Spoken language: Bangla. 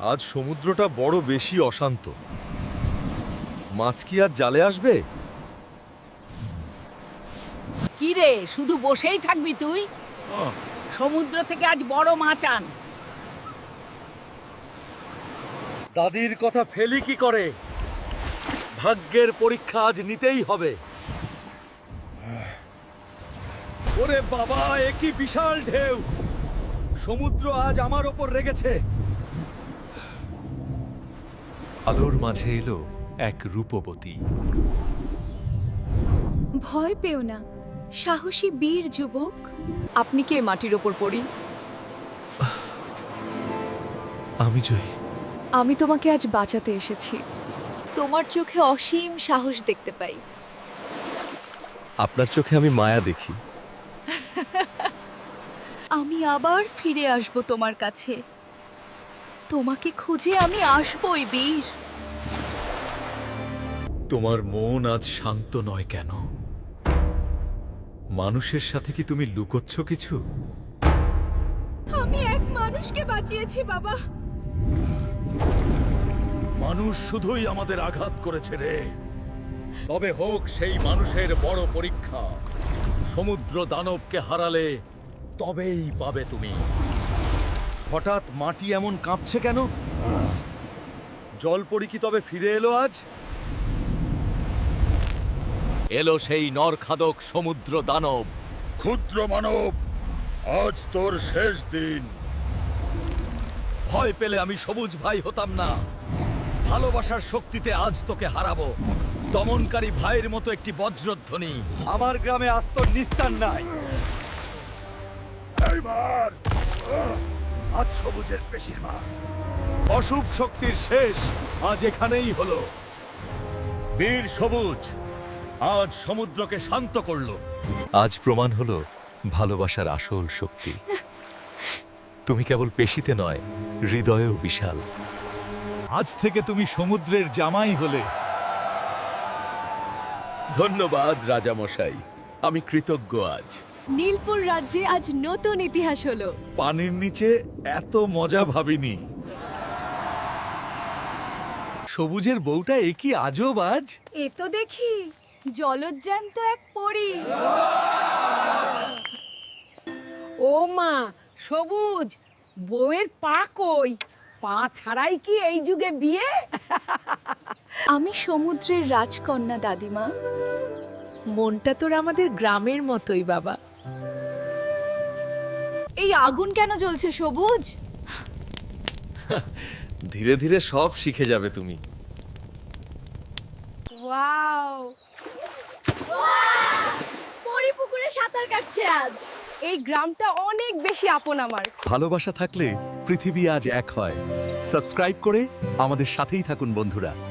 আজ সমুদ্রটা বড় বেশি অশান্ত। মাছ কি আর জালে আসবে? কি রে শুধু বসেই থাকবি তুই? সমুদ্র থেকে আজ বড় মাছ আন। দাদির কথা ফেলি কি করে? ভাগ্যের পরীক্ষা আজ নিতেই হবে। ওরে বাবা এ কি বিশাল ঢেউ! সমুদ্র আজ আমার ওপর রেগেছে। আলোর মাঝে এলো এক রূপবতী। ভয় পেও না সাহসী বীর যুবক। আপনি কে মাটির ওপর পড়ি? আমি জয়ী। আমি তোমাকে আজ বাঁচাতে এসেছি। তোমার চোখে অসীম সাহস দেখতে পাই। আপনার চোখে আমি মায়া দেখি। আমি আবার ফিরে আসব তোমার কাছে। তোমাকে খুঁজে আমি আসবই বীর। তোমার মন আজ শান্ত নয় কেন? মানুষের সাথে কি তুমি লুকোচ্ছ কিছু? আমি এক মানুষকে বাঁচিয়েছি বাবা। মানুষ শুধুই আমাদের আঘাত করেছে রে। তবে হোক সেই মানুষের বড় পরীক্ষা। সমুদ্র দানবকে হারালে তবেই পাবে তুমি। হঠাৎ মাটি এমন কাঁপছে কেন? জল জলপরি কি তবে ফিরে এলো আজ? এলো সেই নরখাদক সমুদ্র দানব। ক্ষুদ্র মানব আজ তোর শেষ দিন। ভয় পেলে আমি সবুজ ভাই হতাম না। ভালোবাসার শক্তিতে আজ তোকে হারাবো। দমনকারী ভাইয়ের মতো একটি বজ্রধ্বনি। আমার গ্রামে আজ তোর নিস্তার নাই! আজ সবুজের পেশির মা অশুভ শক্তির শেষ আজ এখানেই হলো। বীর সবুজ আজ সমুদ্রকে শান্ত করল। আজ প্রমাণ হলো ভালোবাসার আসল শক্তি। তুমি কেবল পেশিতে নয় হৃদয়েও বিশাল। আজ থেকে তুমি সমুদ্রের জামাই হলে। ধন্যবাদ রাজামশাই আমি কৃতজ্ঞ আজ। নীলপুর রাজ্যে আজ নতুন ইতিহাস হলো। পানির নিচে এত মজা ভাবিনি। সবুজের বউটা একই আজব আজ? এ তো দেখি জলজ্যান্ত এক পরী। ও মা সবুজ বউয়ের পা কই? পা ছাড়াই কি এই যুগে বিয়ে? আমি সমুদ্রের রাজকন্যা দাদিমা। মনটা তোর আমাদের গ্রামের মতোই বাবা। এই আগুন কেন জ্বলছে সবুজ? ধীরে ধীরে সব শিখে যাবে তুমি। ওয়াও! পরি পুকুরে সাঁতার কাটছে আজ। এই গ্রামটা অনেক বেশি আপন আমার। ভালোবাসা থাকলে পৃথিবী আজ এক হয়। সাবস্ক্রাইব করে আমাদের সাথেই থাকুন বন্ধুরা।